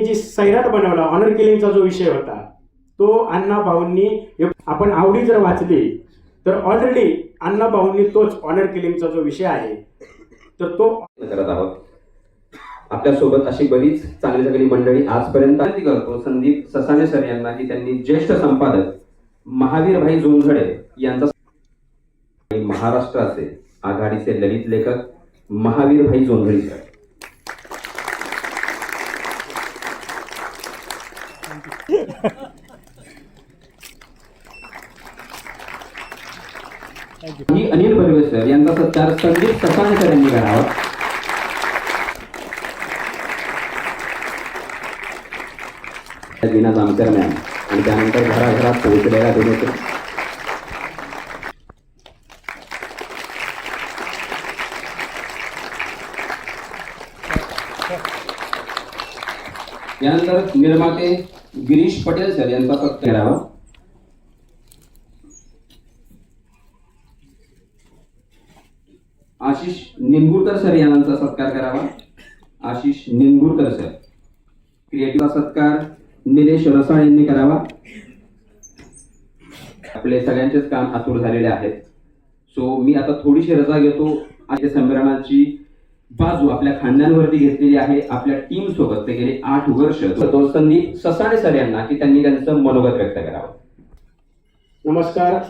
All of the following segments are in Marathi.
त्यांनी जी सैराट बनवला ऑनर किलिंगचा जो विषय होता तो अण्णा भाऊंनी आपण आवडी जर वाचली तर ऑलरेडी अण्णा भाऊंनी तोच ऑनर किलिंगचा जो विषय आहे तर तो करत आहोत. आपल्यासोबत अशी बरीच चांगली चांगली मंडळी आजपर्यंत करतो संदीप ससाने सर यांना की त्यांनी ज्येष्ठ संपादक महावीर भाई जोंझडे यांचा महाराष्ट्राचे आघाडीचे ललित लेखक महावीर भाई जोंधळी सर अनिल बर्वे सर यांचा सत्कार संदीप ससाने सर यांनी करावा विना जामकर मॅम. आणि त्यानंतर घराघरात यानंतर निर्माते गिरीश पटेल सर यांचा सत्कार. करावा आशिष निंबुरकर सर यांचा सत्कार करावा. आशिष निंबुरकर सर. क्रिएटिव्ह सत्कार निलेश रसाळ यांनी करावा. आपले सगळ्यांचेच काम आतुर झालेले आहेत. सो मी आता थोडीशी रजा घेतो. आणि संमेलनाची बाजू आपल्या खांद्यांवरती घेतलेली आहे. आपल्या टीम सोबत ते गेले आठ वर्ष. तो संदीप ससाणे सर यांना की त्यांनी त्यांचं मनोगत व्यक्त करावं. नमस्कार.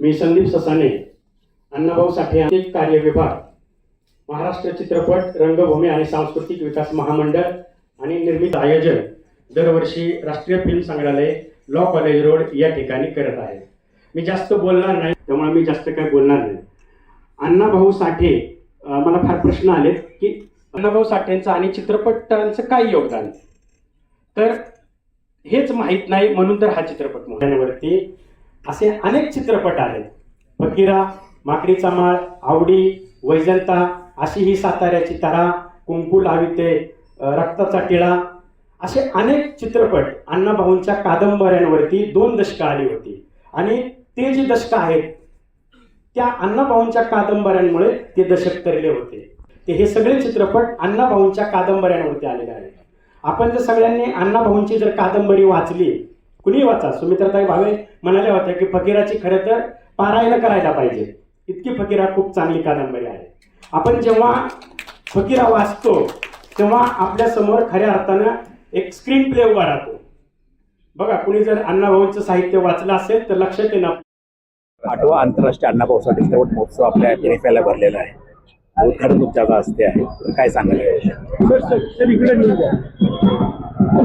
मी संदीप ससाने अण्णाभाऊ साठे यांचे कार्य विभाग महाराष्ट्र चित्रपट रंगभूमी आणि सांस्कृतिक विकास महामंडळ आणि निर्मित आयोजन दरवर्षी राष्ट्रीय फिल्म संग्रहालय लॉ कॉलेज रोड या ठिकाणी करत आहे. मी जास्त बोलणार नाही त्यामुळे मी जास्त काही बोलणार नाही. अण्णाभाऊ साठे मला फार प्रश्न आले की अण्णाभाऊ साठेंचं आणि चित्रपटांचं काय योगदान? तर हेच माहीत नाही म्हणून तर हा चित्रपट मोठ्यावरती असे अनेक चित्रपट आहेत. फकीरा माकडीचा माळ आवडी वैजंता अशी ही साताऱ्याची तरा कुंकू लाविते रक्ताचा टिळा असे अनेक चित्रपट अण्णाभाऊंच्या कादंबऱ्यांवरती दोन दशकं आली होती. आणि ते जी दशकं आहेत त्या अण्णाभाऊंच्या कादंबऱ्यांमुळे ते दशक तरले होते. ते हे सगळे चित्रपट अण्णाभाऊंच्या कादंबऱ्यांवरती आलेले आहेत. आपण जर सगळ्यांनी अण्णाभाऊंची जर कादंबरी वाचली कुणी वाचा सुमित्राताई भावे म्हणाल्या होत्या की फकीराची खरं तर पारायण करायला पाहिजे. इतकी फकीरा खूप चांगली कादंबरी आहे आपण जेव्हा फकीरा वाचतो तेव्हा आपल्यासमोर खऱ्या अर्थानं एक स्क्रीन प्ले उभा राहतो. बघा कुणी जर अण्णाभाऊंचं साहित्य वाचलं असेल तर लक्षात येणार आठवा आंतरराष्ट्रीय अण्णाभाऊसाठी चित्रपट महोत्सव आपल्या एनएफएला भरलेला आहे. उद्घाटन तुमच्या हस्ते आहे. काय याविषयी?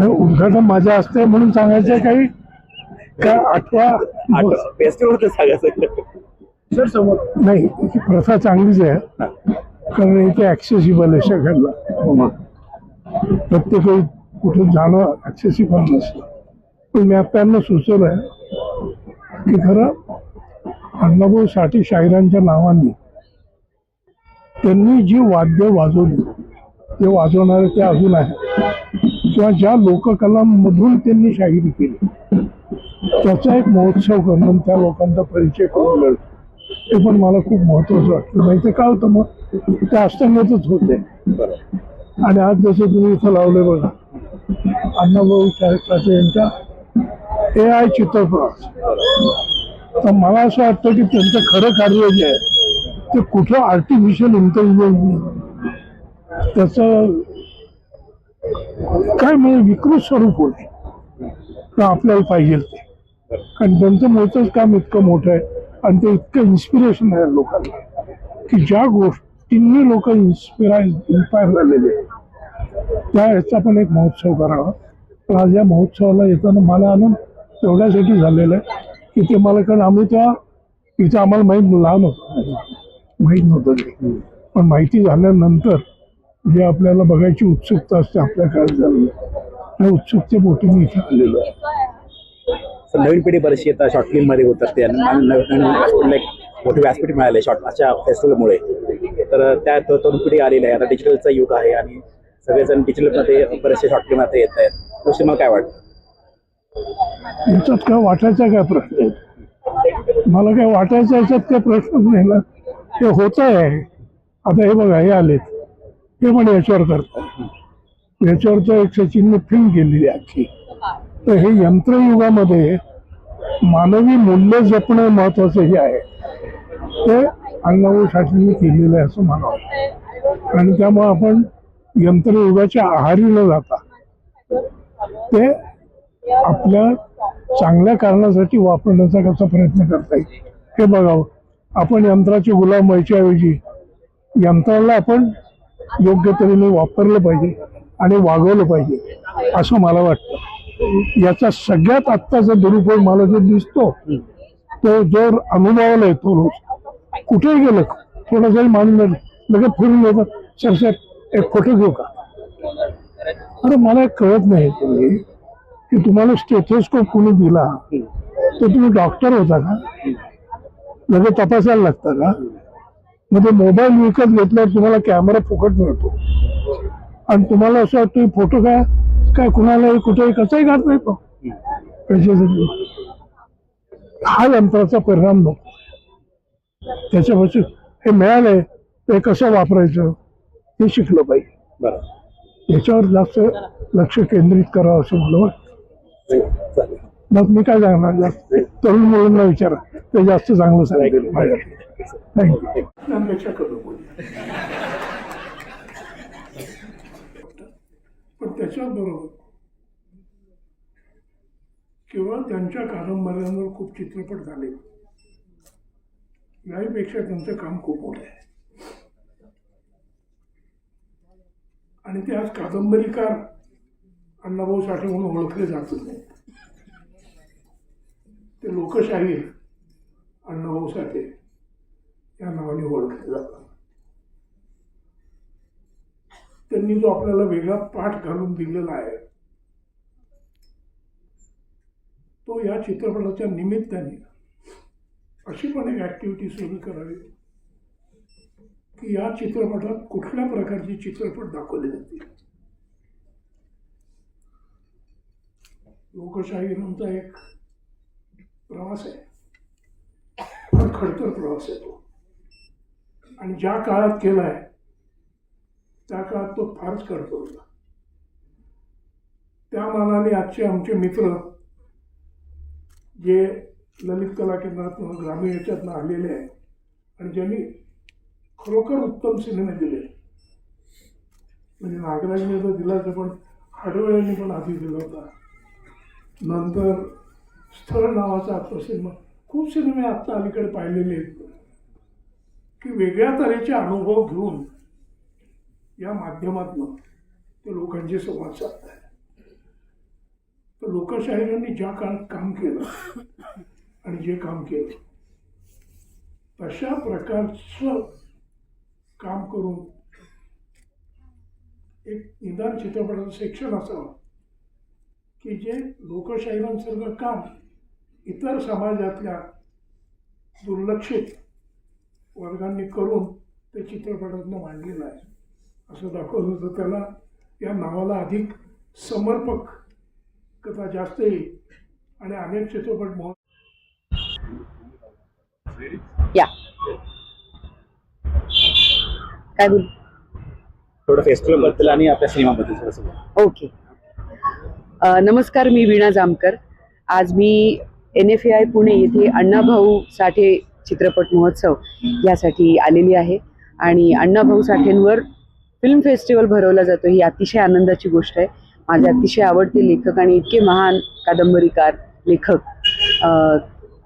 उद्घाटन माझ्या हस्ते म्हणून सांगायचं आहे काही? आठवा आठवा फेस्टिवल सांगायचं नाही ही प्रथा चांगलीच आहे. कारण इथे ऍक्सेसिबल आहे सगळ्यांना. प्रत्येक वेळी कुठे जाणं ऍक्सेसिबल नसतं. पण मी त्यांना सुचवलं आहे की खरं अण्णाभाऊ साठे शाहिरांच्या नावाने त्यांनी जी वाद्य वाजवली ते वाजवणारे ते अजून आहे किंवा ज्या लोककलांमधून त्यांनी शाहिरी केली. त्याचा एक महोत्सव करणं त्या लोकांचा परिचय करून मिळणं हे पण मला खूप महत्वाचं वाटलं. नाही ते काय होतं मग ते अष्टांगातच होते. आणि आज जसं तुम्ही इथं लावले बघा अण्णाभाऊ साहेब यांच्या ए आय चित्रपट. तर मला असं वाटतं की त्यांचं खरं कार्य जे आहे ते कुठं आर्टिफिशियल इंटेलिजन्स त्याचं काय म्हणजे विकृत स्वरूप होणे तर आपल्याला पाहिजे ते. कारण त्यांचं मोठंच काम इतकं मोठं आहे. आणि ते इतकं इन्स्पिरेशन आहे लोकांना की ज्या गोष्टींनी लोक इन्स्पिराय इन्स्पायर झालेले आहेत, त्या ह्याचा पण एक महोत्सव करावा. पण आज या महोत्सवाला येताना मला आनंद तेवढ्यासाठी झालेला आहे की ते मला कारण आम्ही त्या इथे आम्हाला माहीत लहान होतं माहीत नव्हतं पण माहिती झाल्यानंतर जे आपल्याला बघायची उत्सुकता असते आपल्या काळात झालेली त्या उत्सुकतेपोटी मी इथे आलेलो आहे. तर नवीन पिढी बरीचशी आता शॉर्ट फिल्ममध्ये उतरते आणि नवीन नवीन व्यासपीठला एक मोठी व्यासपीठ मिळाले शॉर्ट अशा फेस्टिवलमुळे तर त्या तरुण पिढी आलेली आहे. आता डिजिटलचा युग आहे आणि सगळेजण डिजिटलमध्ये बरेचसे शॉर्ट फिल्म आता येत आहेत. गोष्टी मला काय वाटतं? याच्यात काय वाटायचा काय प्रश्न मला काय वाटायचा याच्यात काय प्रश्न नाही ना. ते होत आहे. आता हे बघा हे आलेत. हे पण याच्यावर करतात. तर एक सचिनने फिल्म केलेली आहे अख्खी तर हे यंत्रयुगामध्ये मानवी मूल्य जपणं महत्वाचं हे आहे. ते अण्णाभाऊ साठेंनी केलेलं आहे असं मला वाटतं आणि त्यामुळे आपण यंत्रयुगाच्या आहारी न जाता. ते आपल्या चांगल्या कारणासाठी वापरण्याचा कसा प्रयत्न करता येईल हे बघावं. आपण यंत्राचे गुलाम व्हायच्या ऐवजी यंत्राला आपण योग्य तऱ्हेने वापरलं पाहिजे आणि वागवलं पाहिजे असं मला वाटतं. याचा सगळ्यात आत्ताचा दुरुपयोग मला जो दिसतो तो जर अनुभवाला येतो रोज. कुठेही गेलं थोडं जरी मानलं लगेच फिरून येतात. सर सर एक फोटो घेऊ का? अरे मला कळत नाही तुम्ही की तुम्हाला स्टेथोस्कोप कोणी दिला? तर तुम्ही डॉक्टर होता का? लगेच तपासायला लागता का? मग ते मोबाईल विकत घेतल्यावर तुम्हाला कॅमेरा फुकट मिळतो. आणि तुम्हाला असं वाटतं फोटो काय? काय कुणालाही कुठेही कसाही काढता येतो पैशासाठी हा यंत्राचा परिणाम नको त्याच्यापासून हे मिळालंय ते कसं वापरायचं ते शिकलं पाहिजे. बरं. याच्यावर जास्त लक्ष केंद्रित करावं असं मला वाटतं. मग मी काय सांगणार जास्त? तरुण मुलांना विचारा. ते जास्त चांगलं सांगेल माझ्या थँक्यू पण त्याच्याबरोबर किंवा त्यांच्या कादंबऱ्यांवर खूप चित्रपट झाले. याहीपेक्षा त्यांचं काम खूप मोठं आहे. आणि ते आज कादंबरीकार अण्णाभाऊ साठे म्हणून ओळखले जातच नाही ते लोकशाहीर अण्णाभाऊ साठे या नावाने ओळखले जातात. त्यांनी जो आपल्याला वेगळा पाठ घालून दिलेला आहे तो या चित्रपटाच्या निमित्ताने अशी पण एक ऍक्टिव्हिटी सुरू करावी की या चित्रपटात कुठल्या प्रकारचे चित्रपट दाखवले जातील? लोकशाही लोकशाहीरांचा एक प्रवास आहे. फार खडतर प्रवास आहे तो. आणि ज्या काळात केला आहे त्या काळात तो फारच करतो होता. त्या मानाने आजचे आमचे मित्र जे ललित कला केंद्रातून ग्रामीण याच्यातनं आलेले आहे आणि ज्यांनी खरोखर उत्तम सिनेमे दिले म्हणजे नागराजने तर दिलाच पण हाडवळ यांनी पण आधी दिला होता. नंतर स्थळ नावाचा आता सिनेमा खूप सिनेमे आत्ता अलीकडे पाहिलेले आहेत. की वेगळ्या तऱ्हेचे अनुभव घेऊन या माध्यमातून ते लोकांशी संवाद साधतात तर लोकशाहीरांनी ज्या काळात काम केलं आणि जे काम केलं तशा प्रकारचं काम करून एक निदान चित्रपटाचं सेक्शन असावं की जे लोकशाहीरांसारखं काम इतर समाजातल्या दुर्लक्षित वर्गांनी करून ते चित्रपटातनं मांडलेलं आहे. असं दाखवत होतं त्याला. या नावाला अधिक समर्पक कथा जास्त येईल आणि अनेक चित्रपट महोत्सव या. काय बोल? थोडं फेस्टिवलबद्दल आणि आपल्या सिनेमाबद्दल थोडंसं बोला. ओके. अ, नमस्कार मी वीणा जामकर. आज मी N F A I Pune येथे अण्णाभाऊ साठे चित्रपट महोत्सव यासाठी आलेली आहे. आणि अण्णाभाऊ साठेंवर फिल्म फेस्टिवल भरवला जातो ही अतिशय आनंदाची गोष्ट आहे. माझे अतिशय आवडते लेखक आणि इतके महान कादंबरीकार लेखक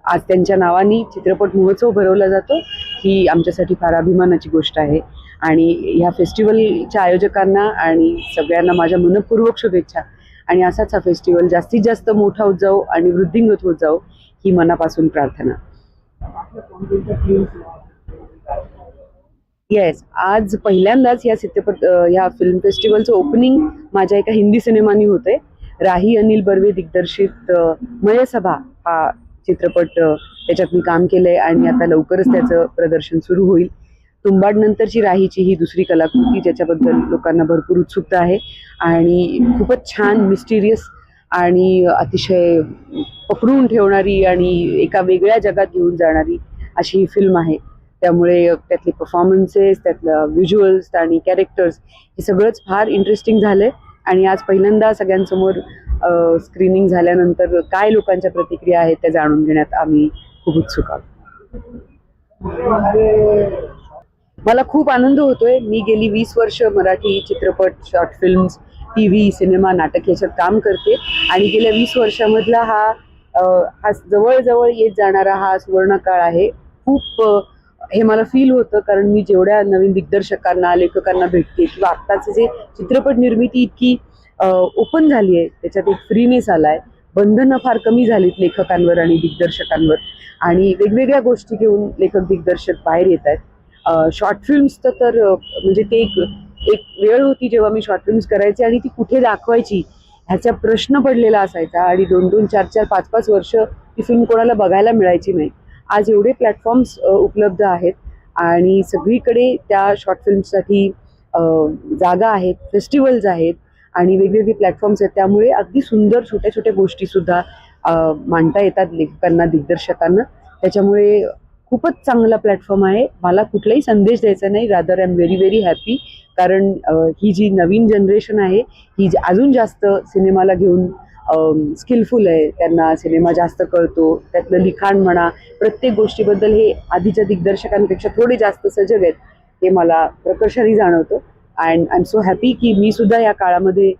आज त्यांच्या नावाने चित्रपट महोत्सव भरवला जातो. ही आमच्यासाठी फार अभिमानाची गोष्ट आहे. आणि ह्या फेस्टिवलच्या आयोजकांना आणि सगळ्यांना माझ्या मनपूर्वक शुभेच्छा. आणि असाच हा फेस्टिवल जास्तीत जास्त मोठा होत जाऊ आणि वृद्धिंगत होत जाऊ ही मनापासून प्रार्थना. येस आज पहिल्यांदाच या चित्रपट ह्या या फिल्म फेस्टिवलचं ओपनिंग माझ्या एका हिंदी सिनेमानी होते राही अनिल बर्वे दिग्दर्शित मयसभा हा चित्रपट त्याच्यात मी काम केलंय आणि आता लवकरच त्याचं प्रदर्शन सुरू होईल. तुंबाड नंतरची राहीची ही दुसरी कलाकृती ज्याच्याबद्दल लोकांना भरपूर उत्सुकता आहे आणि खूपच छान मिस्टिरियस आणि अतिशय पकडून ठेवणारी आणि एका वेगळ्या जगात घेऊन जाणारी अशी ही फिल्म आहे. त्यामुळे त्यातले परफॉर्मन्सेस त्यातलं व्हिज्युअल्स आणि कॅरेक्टर्स हे सगळंच फार इंटरेस्टिंग झालंय. आणि आज पहिल्यांदा सगळ्यांसमोर स्क्रीनिंग झाल्यानंतर काय लोकांच्या प्रतिक्रिया आहेत त्या जाणून घेण्यात आम्ही खूप उत्सुक आहोत. मला खूप आनंद होतोय. मी गेली वीस वर्ष मराठी चित्रपट short films T V cinema नाटक याच्यात काम करते. आणि गेल्या वीस वर्षामधला हा हा जवळजवळ येत जाणारा हा सुवर्ण काळ आहे. खूप हे मला फील होतं कारण मी जेवढ्या नवीन दिग्दर्शकांना लेखकांना भेटते किंवा आत्ताचे जे चित्रपट निर्मिती इतकी ओपन झाली आहे त्याच्यात एक फ्रीनेस आलाय. बंधनं फार कमी झालीत लेखकांवर आणि दिग्दर्शकांवर. आणि वेगवेगळ्या गोष्टी घेऊन लेखक दिग्दर्शक बाहेर येत आहेत. शॉर्ट फिल्म्स तर म्हणजे ते एक एक वेळ होती जेव्हा मी शॉर्ट फिल्म्स करायचे आणि ती कुठे दाखवायची ह्याचा प्रश्न पडलेला असायचा. आणि दोन दोन चार चार पाच पाच वर्ष ती फिल्म कोणाला बघायला मिळायची नाही. आज एवढे प्लॅटफॉर्म्स उपलब्ध आहेत. आणि सगळीकडे त्या शॉर्ट फिल्मसाठी जागा आहेत फेस्टिवल्स आहेत आणि वेगवेगळे प्लॅटफॉर्म्स आहेत. त्यामुळे अगदी सुंदर छोट्या छोट्या गोष्टीसुद्धा मांडता येतात लेखकांना दिग्दर्शकांना. त्याच्यामुळे खूपच चांगला प्लॅटफॉर्म आहे. मला कुठलाही संदेश द्यायचा नाही. Rather I am very very happy कारण ही जी नवीन जनरेशन आहे ही अजून जास्त सिनेमाला घेऊन स्किलफुल आहे. त्यांना सिनेमा जास्त कळतो. त्यातलं लिखाण म्हणा प्रत्येक गोष्टीबद्दल हे आधीच्या दिग्दर्शकांपेक्षा थोडे जास्त सजग आहेत हे मला प्रकर्षाने जाणवतं. And I am so happy की मी सुद्धा या काळामध्ये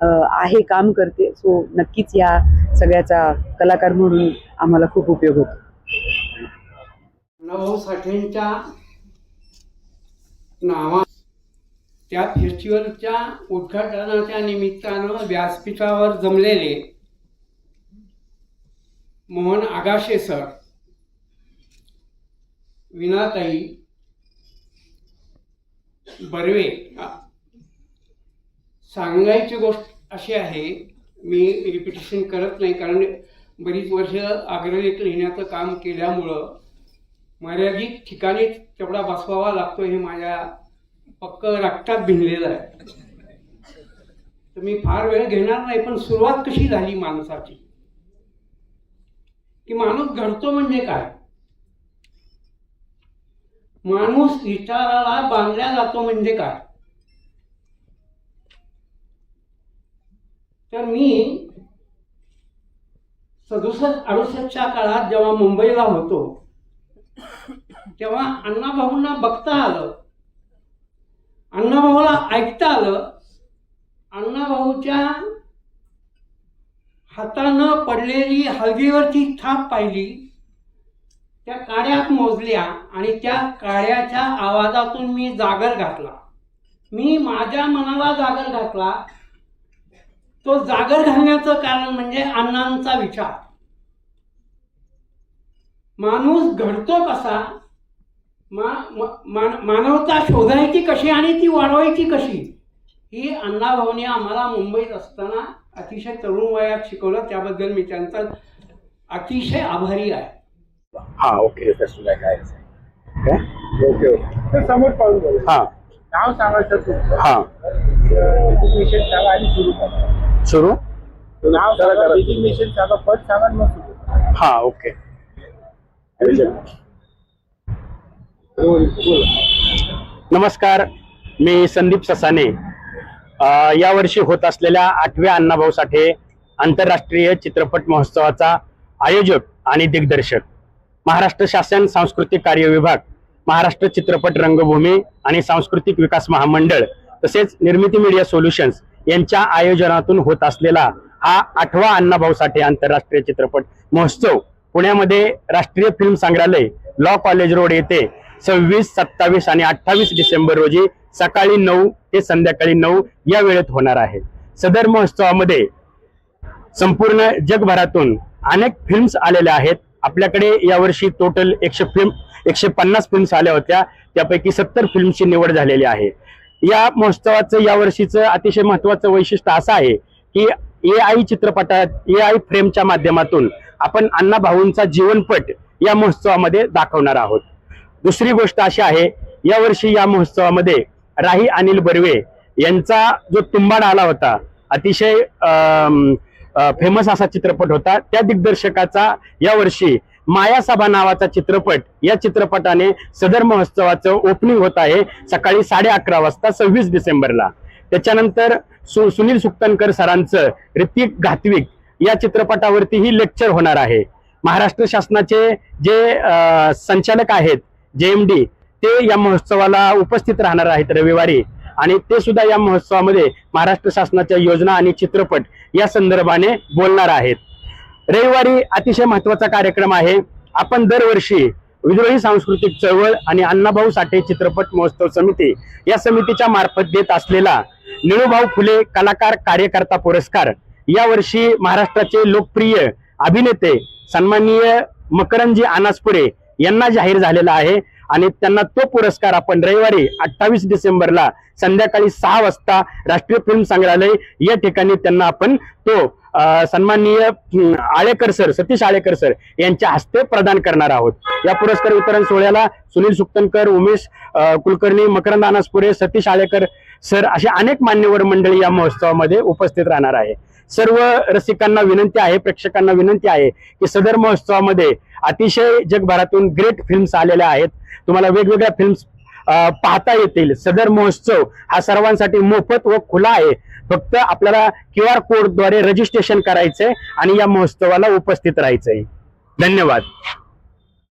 आहे काम करते. सो नक्कीच या सगळ्याचा कलाकार म्हणून आम्हाला खूप उपयोग होतो. साठेंच्या नावा त्या फेस्टिवलच्या उद्घाटनाच्या निमित्तानं व्यासपीठावर जमलेले मोहन आगाशे सर विनाताई बर्वे सांगायची गोष्ट अशी आहे मी रिपिटेशन करत नाही कारण बरीच वर्ष अग्रलेख लिहिण्याचं काम केल्यामुळं मर्यादित ठिकाणीच तेवढा बसवावा लागतो हे माझ्या पक्क रक्तात भिनलेलं आहे. तर मी फार वेळ घेणार नाही पण सुरुवात कशी झाली माणसाची? की माणूस घडतो म्हणजे काय? माणूस विचाराला बांधला जातो म्हणजे काय? तर मी सदुसष्ट अडुसष्टच्या काळात जेव्हा मुंबईला होतो तेव्हा अण्णाभाऊंना बघता आलं. अण्णाभाऊला ऐकता आलं अण्णाभाऊच्या हातानं पडलेली हळदीवरची थाप पाहिली. त्या काड्यात मोजल्या आणि त्या काड्याच्या आवाजातून मी जागर घातला. मी माझ्या मनाला जागर घातला. तो जागर घालण्याचं कारण म्हणजे अण्णांचा विचार. माणूस घडतो कसा? मा मा- मान- मानवता शोधायची कशी आणि ती वाढवायची कशी? ही अण्णाभाऊने आम्हाला मुंबईत असताना अतिशय तरुण वयात शिकवलं. त्याबद्दल मी त्यांचा अतिशय आभारी आहे. हा ओके. Okay okay. समोर पाहून बोला हा. नाव सांगायचं तुमचं. हा. आणि सुरू करा. सुरू? नाव सांगा सांगा पद सांगा मग सुरू हा ओके. नमस्कार मी संदीप ससाने. या यावर्षी होत असलेल्या आठव्या अण्णाभाऊ साठे आंतरराष्ट्रीय चित्रपट महोत्सवाचा आयोजक आणि दिग्दर्शक महाराष्ट्र शासन सांस्कृतिक कार्य विभाग महाराष्ट्र चित्रपट रंगभूमी आणि सांस्कृतिक विकास महामंडळ तसेच निर्मिती मीडिया सोल्युशन्स यांच्या आयोजनातून होत असलेला हा आठवा अण्णाभाऊ साठे आंतरराष्ट्रीय चित्रपट महोत्सव पुण्यामध्ये राष्ट्रीय फिल्म संग्रहालय लॉ कॉलेज रोड येथे सव्वीस सत्तावीस आणि अठ्ठावीस डिसेंबर रोजी सकाळी नऊ ते संध्याकाळी नऊ या वेळेत होणार आहे. सदर महोत्सवामध्ये संपूर्ण जगभरातून अनेक फिल्म्स आलेल्या आहेत. आपल्याकडे यावर्षी टोटल एकशे फिल्म एकशे पन्नास फिल्म्स आल्या होत्या. त्यापैकी सत्तर फिल्मची निवड झालेली आहे. या महोत्सवाचं यावर्षीचं अतिशय महत्वाचं वैशिष्ट्य असं आहे की ए आय चित्रपटात ए आय फ्रेमच्या माध्यमातून आपण अण्णा भाऊंचा जीवनपट या महोत्सवामध्ये दाखवणार आहोत. दुसरी गोष्ट अशी आहे यावर्षी या महोत्सवामध्ये राही अनिल बर्वे यांचा जो तुंबाड आला होता अतिशय फेमस असा चित्रपट होता. त्या दिग्दर्शकाचा यावर्षी मायासभा नावाचा चित्रपट या चित्रपटाने सदर महोत्सवाचं ओपनिंग होत आहे सकाळी साडे अकरा वाजता सव्वीस डिसेंबरला. त्याच्यानंतर सु सुनील सुक्तनकर सरांचं ऋतिक घातविक या चित्रपटावरतीही लेक्चर होणार आहे. महाराष्ट्र शासनाचे जे संचालक आहेत जे एम डी ते या महोत्सवाला उपस्थित राहणार आहेत रविवारी. आणि ते सुद्धा या महोत्सवामध्ये महाराष्ट्र शासनाच्या योजना आणि चित्रपट या संदर्भाने बोलणार आहेत. रविवारी अतिशय महत्त्वाचा कार्यक्रम आहे. आपण दरवर्षी विद्रोही सांस्कृतिक चळवळ आणि अण्णाभाऊ साठे चित्रपट महोत्सव समिती या समितीच्या मार्फत देत असलेला निळूभाऊ फुले कलाकार कार्यकर्ता पुरस्कार यावर्षी महाराष्ट्राचे लोकप्रिय अभिनेते सन्माननीय मकरंजी अनासपुरे यांना जाहीर झालेला आहे. आणि त्यांना तो पुरस्कार आपण रविवारी अठ्ठावीस डिसेंबरला संध्याकाळी सहा वाजता राष्ट्रीय फिल्म संग्रहालय या ठिकाणी त्यांना आपण तो सन्माननीय आळेकर सर सतीश आळेकर सर यांच्या हस्ते प्रदान करणार आहोत. या पुरस्कार वितरण सोहळ्याला सुनील सुक्तनकर उमेश कुलकर्णी मकरंद अनासपुरे सतीश आळेकर सर असे अनेक मान्यवर मंडळी या महोत्सवामध्ये उपस्थित राहणार आहे. सर्व रसिकांना विनंती आहे प्रेक्षकांना विनंती आहे की सदर महोत्सवामध्ये अतिशय जगभरातून ग्रेट फिल्म्स आलेल्या आहेत. तुम्हाला वेगवेगळ्या फिल्म्स पाहता येतील. सदर महोत्सव हा सर्वांसाठी मोफत व खुला आहे. फक्त आपल्याला क्यू आर कोडद्वारे रजिस्ट्रेशन करायचंय आणि या महोत्सवाला उपस्थित राहायचंय. धन्यवाद.